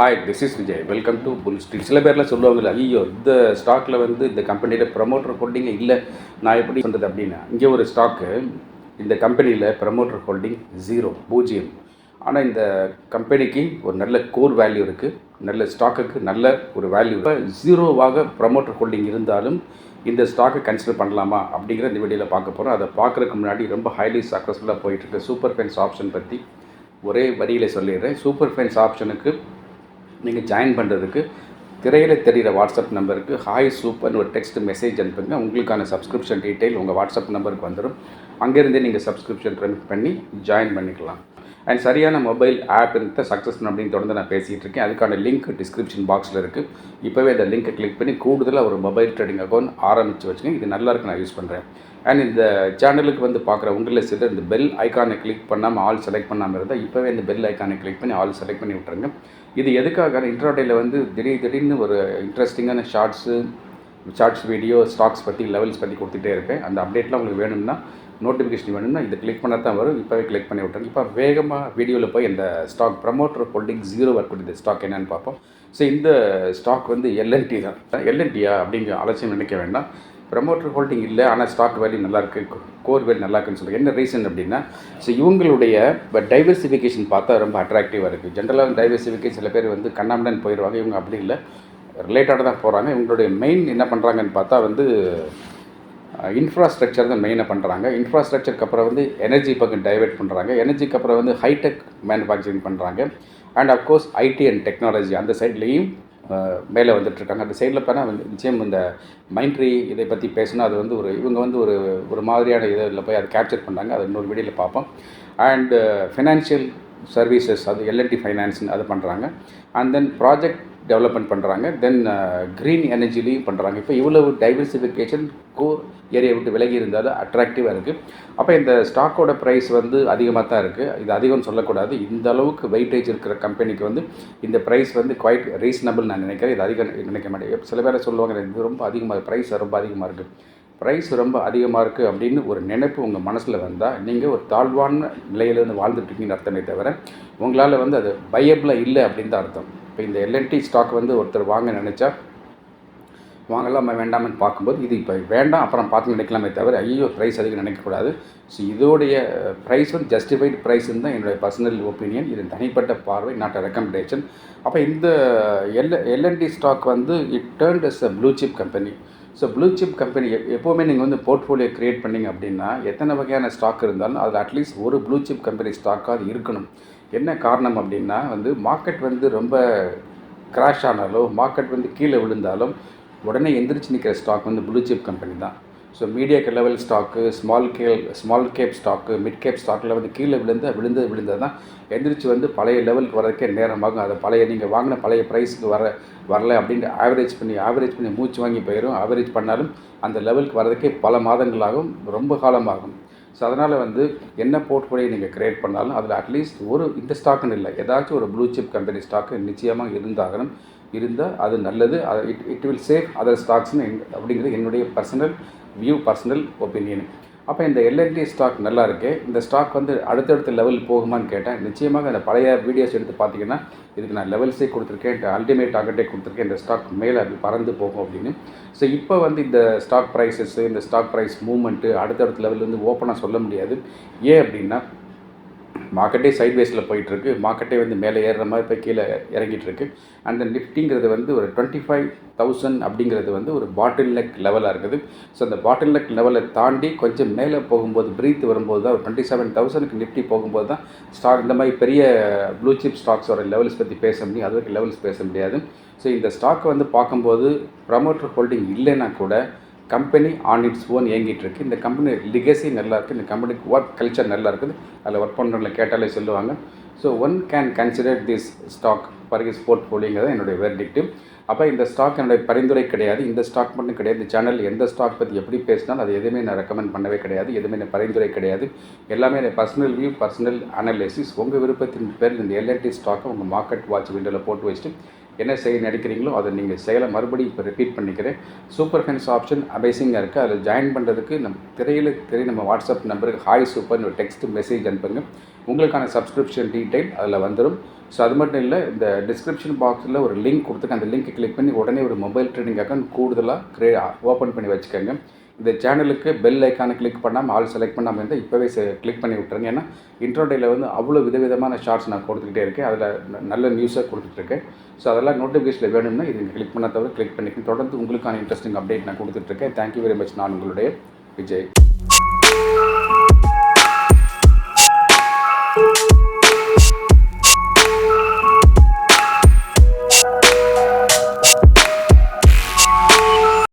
Hi this is Vijay welcome to Bull Street சில பேர்லாம் சொல்லுவாங்கல்ல ஐயோ இந்த ஸ்டாக்கில் வந்து இந்த கம்பெனியில் ப்ரமோட்டர் ஹோல்டிங் இல்லை. நான் எப்படி சொல்கிறது அப்படின்னா. இங்கே ஒரு ஸ்டாக்கு இந்த கம்பெனியில் ப்ரமோட்டர் ஹோல்டிங் ஜீரோ பூஜ்ஜியம். ஆனால் இந்த கம்பெனிக்கு ஒரு நல்ல கோர் வேல்யூ இருக்குது நல்ல ஸ்டாக்குக்கு நல்ல ஒரு வேல்யூ இப்போ ஜீரோவாக ப்ரமோட்டர் ஹோல்டிங் இருந்தாலும் இந்த ஸ்டாக்கை கன்சிடர் பண்ணலாமா அப்படிங்கிற இந்த வீடியோவில் பார்க்க போகிறோம் அதை பார்க்குறதுக்கு முன்னாடி ரொம்ப ஹைலி சக்ஸஸ்ஃபுல்லாக போயிட்டுருக்கு சூப்பர் ஃபைன்ஸ் ஆப்ஷன் பற்றி ஒரே வரியில் சொல்லிடுறேன். சூப்பர் ஃபைன்ஸ் ஆப்ஷனுக்கு நீங்கள் ஜாயின் பண்ணுறதுக்கு திரையில் தெரிகிற வாட்ஸ்அப் நம்பருக்கு ஹாய் சூப்பர்னு ஒரு டெக்ஸ்ட் மெசேஜ் அனுப்புங்க. உங்களுக்கான சப்ஸ்கிரிப்ஷன் டீட்டெயில் உங்கள் வாட்ஸ்அப் நம்பருக்கு வந்துடும் அங்கேருந்தே நீங்கள் சப்ஸ்கிரிப்ஷன் பண்ணி ஜாயின் பண்ணிக்கலாம். அண்ட் சரியான மொபைல் ஆப் இருந்த சக்ஸஸ் அப்படின்னு தொடர்ந்து நான் பேசிகிட்டு இருக்கேன். அதுக்கான லிங்க் டிஸ்கிரிப்ஷன் பாக்ஸில் இருக்குது இப்போவே அந்த லிங்க்கை கிளிக் பண்ணி கூடுதலாக ஒரு மொபைல் ட்ரேடிங் அக்கௌண்ட் ஆரம்பித்து வச்சுக்கேன் இது நல்லாயிருக்கு நான் யூஸ் பண்ணுறேன் அண்ட் இந்த சேனலுக்கு வந்து பார்க்குற உங்களில் சிலர் இந்த பெல் ஐக்கானை கிளிக் பண்ணாமல் ஆல் செலக்ட் பண்ணாமல் இருந்தால் இப்போவே இந்த பெல் ஐக்கானை கிளிக் பண்ணி ஆல் செலக்ட் பண்ணி விட்டுருங்க. இது எதுக்காக? இன்ட்ராடேயில் வந்து திடீர் திடீர்னு ஒரு இன்ட்ரெஸ்டிங்கான ஷார்ட்ஸு ஷார்ட்ஸ் வீடியோ ஸ்டாக்ஸ் பற்றி லெவல்ஸ் பற்றி கொடுத்துட்டே இருப்பேன் அந்த அப்டேட்லாம் உங்களுக்கு வேணும்னா நோட்டிஃபிகேஷன் வேணும்னா இதை கிளிக் பண்ணால் தான் வரும். இப்போவே கிளிக் பண்ணி விட்டுருங்க. இப்போ வேகமாக வீடியோவில் போய் இந்த ஸ்டாக் ப்ரமோட்டர் ஹோல்டிங் ஜீரோ வரக்கூடிய ஸ்டாக் என்னென்னு பார்ப்போம். ஸோ இந்த ஸ்டாக் வந்து எல்என்டி தான். எல்என்டியா அப்படிங்கிற அலட்சியம் நினைக்க வேண்டாம். ப்ரமோட்டர் ஹோல்டிங் இல்லை ஆனால் ஸ்டாக் வேல்யூ நல்லா இருக்குது கோர் வேல்யூ நல்லா இருக்குன்னு சொல்லுங்கள் என்ன ரீசன் அப்படின்னா ஸோ இவங்களுடைய இப்போ டைவர்சிஃபிகேஷன் பார்த்தா ரொம்ப அட்ராக்டிவாக இருக்குது ஜென்ரலாக டைவர்சிஃபிகேஷன் சில பேர் வந்து கண்ணாமடன் போயிடுவாங்க இவங்க அப்படி இல்லை. ரிலேட்டடாக தான் போகிறாங்க இவங்களுடைய மெயின் என்ன பண்ணுறாங்கன்னு பார்த்தா வந்து இன்ஃப்ராஸ்ட்ரக்சர் தான் மெயினாக பண்ணுறாங்க இன்ஃப்ராஸ்ட்ரக்சருக்கு அப்புறம் வந்து எனர்ஜி பக்கம் டைவெர்ட் பண்ணுறாங்க எனர்ஜிக்கு அப்புறம் வந்து ஹைடெக் மேனுஃபேக்சரிங் பண்ணுறாங்க and of course IT and technology அந்த சைட்லேயும் மேலே வந்துட்டுருக்காங்க அந்த சைடில் பார்த்தா வந்து நிச்சயம் இந்த மைண்ட்ரி இதை பற்றி பேசினா அது வந்து ஒரு இவங்க வந்து ஒரு ஒரு மாதிரியான இதில் போய் அதை கேப்சர் பண்ணாங்க uh, அது இன்னொரு வீடியோவில் பார்ப்போம். அண்டு ஃபினான்ஷியல் சர்வீசஸ் அது எல்என்டி ஃபைனான்ஸ்னு அது பண்ணுறாங்க அண்ட் தென் ப்ராஜெக்ட் டெவலப்மெண்ட் பண்ணுறாங்க தென் க்ரீன் uh, எனர்ஜிலையும் பண்ணுறாங்க இப்போ இவ்வளவு டைவர்சிஃபிகேஷன் கோர் ஏரியா விட்டு விலகி இருந்தாலும் அட்ராக்டிவாக இருக்குது அப்போ இந்த ஸ்டாக்கோட ப்ரைஸ் வந்து அதிகமாக தான் இருக்குது இது அதிகம்னு சொல்லக்கூடாது. இந்த அளவுக்கு வெயிட்டேஜ் இருக்கிற கம்பெனிக்கு வந்து இந்த ப்ரைஸ் வந்து குவைட் ரீசனபிள் நான் நினைக்கிறேன். இது அதிகம் நினைக்க மாட்டேன். சில பேரை சொல்லுவாங்க இது ரொம்ப அதிகமாக ப்ரைஸ் ரொம்ப அதிகமாக இருக்குது ப்ரைஸ் ரொம்ப அதிகமாக இருக்குது அப்படின்னு ஒரு நினைப்பு உங்கள் மனசில் வந்தால் நீங்கள் ஒரு தாழ்வான நிலையிலேருந்து வாழ்ந்துட்டுருக்கீங்கன்னு அர்த்தமே தவிர உங்களால் வந்து அது பயபிளாக இல்லை அப்படின்னு தான் அர்த்தம். இப்போ இந்த எல்என்டி ஸ்டாக் வந்து ஒருத்தர் வாங்க நினச்சா வாங்கலாமா வேண்டாமன்னு பார்க்கும்போது இது இப்போ வேண்டாம் அப்புறம் பார்த்து நினைக்கலாமே தவிர ஐயோ ப்ரைஸ் அதிகம் நினைக்கக்கூடாது ஸோ இதோடைய ப்ரைஸ் வந்து ஜஸ்டிஃபைடு ப்ரைஸ்ன்னு தான் என்னுடைய பர்சனல் ஒப்பீனியன் இது தனிப்பட்ட பார்வை நாட் அ ரெக்கமெண்டேஷன் அப்போ இந்த L L and T stock வந்து it turned as a blue chip company so blue chip company எப்போவுமே நீங்கள் வந்து போர்ட்ஃபோலியோ க்ரியேட் பண்ணிங்க அப்படின்னா எத்தனை வகையான ஸ்டாக் இருந்தாலும் அதில் அட்லீஸ்ட் ஒரு ப்ளூ சிப் கம்பெனி ஸ்டாக்காக இருக்கணும். என்ன காரணம் அப்படின்னா வந்து மார்க்கெட் வந்து ரொம்ப கிராஷ் ஆனாலோ மார்க்கெட் வந்து கீழே விழுந்தாலும் உடனே எந்திரிச்சு நிற்கிற ஸ்டாக் வந்து ப்ளூ சிப் கம்பெனி தான். So media level stock small Khel small cap stock mid cap ஸ்டாக்கில் வந்து கீழே விழுந்து விழுந்து விழுந்தது தான் எந்திரிச்சு வந்து பழைய லெவலுக்கு வரதுக்கே நேரமாகும். அதை பழைய நீங்கள் வாங்கின பழைய ப்ரைஸுக்கு வர வரல அப்படின்ட்டு ஆவரேஜ் பண்ணி ஆவரேஜ் பண்ணி மூச்சு வாங்கி போயிடும் ஆவரேஜ் பண்ணாலும் அந்த லெவலுக்கு வரதுக்கே பல மாதங்களாகும் ரொம்ப காலமாகும். ஸோ அதனால் வந்து என்ன போர்ட்ஃபோலியோ நீங்கள் க்ரியேட் பண்ணாலும் அதில் அட்லீஸ்ட் ஒரு இந்த ஸ்டாக்குன்னு இல்லை. ஏதாச்சும் ஒரு ப்ளூ சிப் கம்பெனி ஸ்டாக்கு நிச்சயமாக இருந்தாகணும். இருந்தால் அது நல்லது. அது it it will save other ஸ்டாக்ஸ்னு அப்படிங்கிறது என்னுடைய பர்சனல் வியூ பர்சனல் ஒப்பீனியன் அப்போ இந்த எல்என்டி ஸ்டாக் நல்லா இருக்குது இந்த ஸ்டாக் வந்து அடுத்தடுத்த லெவல் போகுமான்னு கேட்டேன். நிச்சயமாக அந்த பழைய வீடியோஸ் எடுத்து பார்த்தீங்கன்னா இதுக்கு நான் லெவல்ஸே கொடுத்துருக்கேன். அல்டிமேட் டார்கெட்டே கொடுத்துருக்கேன். இந்த ஸ்டாக் மேலே அது பறந்து போகும் அப்படின்னு. ஸோ இப்போ வந்து இந்த ஸ்டாக் ப்ரைஸஸ் இந்த ஸ்டாக் ப்ரைஸ் மூவ்மெண்ட்டு அடுத்தடுத்த வந்து ஓப்பனாக சொல்ல முடியாது. ஏன் அப்படின்னா மார்க்கெட்டே சைட் வேஸில் போயிட்டுருக்கு. மார்க்கெட்டே வந்து மேலே ஏறுற மாதிரி போய் கீழே இறங்கிட்டுருக்கு. அந்த நிஃப்டிங்கிறது வந்து ஒரு டுவெண்ட்டி ஃபைவ் தௌசண்ட் அப்படிங்கிறது வந்து ஒரு பாட்டில் நெக் லெவலாக இருக்குது. ஸோ அந்த பாட்டில் நெக் லெவலை தாண்டி கொஞ்சம் மேலே போகும்போது பிரீத் வரும்போது தான் ஒரு டுவெண்ட்டி செவன் தௌசண்ட்க்கு நிஃப்டி போகும்போது தான் ஸ்டாக் இந்த மாதிரி பெரிய ப்ளூ சிப் ஸ்டாக்ஸோட லெவல்ஸ் பற்றி பேச முடியும். அது வரைக்கும் லெவல்ஸ் பேச முடியாது. ஸோ இந்த ஸ்டாக்கை வந்து பார்க்கும்போது ப்ரமோட்டர் ஹோல்டிங் இல்லைன்னா கூட கம்பெனி ஆன் இட்ஸ் ஓன் இயங்கிட்டு இருக்கு இந்த கம்பெனி லிகசி நல்லா இருக்குது இந்த கம்பெனிக்கு ஒர்க் கல்ச்சர் நல்லா இருக்குது. அதில் ஒர்க் பண்ணுறவங்களை கேட்டாலே சொல்லுவாங்க. So one can consider this stock for is போர்ட்ஃபோலியோங்கிறது என்னுடைய வேர்டிக்ட்டு அப்போ இந்த ஸ்டாக் என்னுடைய பரிந்துரை கிடையாது. இந்த ஸ்டாக் மட்டும் கிடையாது. இந்த சேனல் எந்த ஸ்டாக் பற்றி எப்படி பேசினாலும் அது எதுவுமே நான் ரெக்கமெண்ட் பண்ணவே கிடையாது. எதுவுமே நான் பரிந்துரை கிடையாது. எல்லாமே என் பர்சனல் வியூ பர்சனல் அனாலிசிஸ் உங்கள் விருப்பத்தின் பேர் இந்த எல்என்டி ஸ்டாக்கை உங்கள் மார்க்கெட் வாட்ச் விண்டோவில் போட்டு வச்சுட்டு என்ன செய்ய நினைக்கிறீங்களோ அதை நீங்கள் செயலை மறுபடியும் இப்போ ரிப்பீட் பண்ணிக்கிறேன். சூப்பர் ஃபேன்ஸ் ஆப்ஷன் அமேசிங்காக இருக்குது அதில் ஜாயின் பண்ணுறதுக்கு நம்ம திரையில் திரை நம்ம வாட்ஸ்அப் நம்பருக்கு ஹாய் சூப்பர்னு ஒரு டெக்ஸ்ட் மெசேஜ் அனுப்புங்க. உங்களுக்கான சப்ஸ்கிரிப்ஷன் டீட்டெயில் அதில் வந்துடும் ஸோ அது மட்டும் இல்லை இந்த டிஸ்கிரிப்ஷன் பாக்ஸில் ஒரு லிங்க் கொடுத்துருக்கேன் அந்த லிங்க் கிளிக் பண்ணி உடனே ஒரு மொபைல் ட்ரேடிங் அக்கௌண்ட் கூடுதலாக க்ரே ஓப்பன் பண்ணி வச்சுக்கோங்க. இந்த சேனலுக்கு பெல் ஐக்கானை கிளிக் பண்ணாமல் ஆல் செலக்ட் பண்ணாமல் இருந்தால் இப்போவே கிளிக் பண்ணி விட்ருங்க ஏன்னா இன்ட்ரோடேயில் வந்து அவ்வளோ விதவிதமான ஷார்ட்ஸ் நான் கொடுத்துக்கிட்டே இருக்கேன். அதில் நல்ல நியூஸாக கொடுத்துட்ருக்கேன். ஸோ அதெல்லாம் நோட்டிஃபிகேஷனில் வேணும்னா இது கிளிக் பண்ண தவிர கிளிக் பண்ணிக்கணும் தொடர்ந்து உங்களுக்கான இன்ட்ரெஸ்டிங் அப்டேட் நான் கொடுத்துட்ருக்கேன். தேங்க்யூ வெரி மச் நான் உங்களுடைய விஜய்.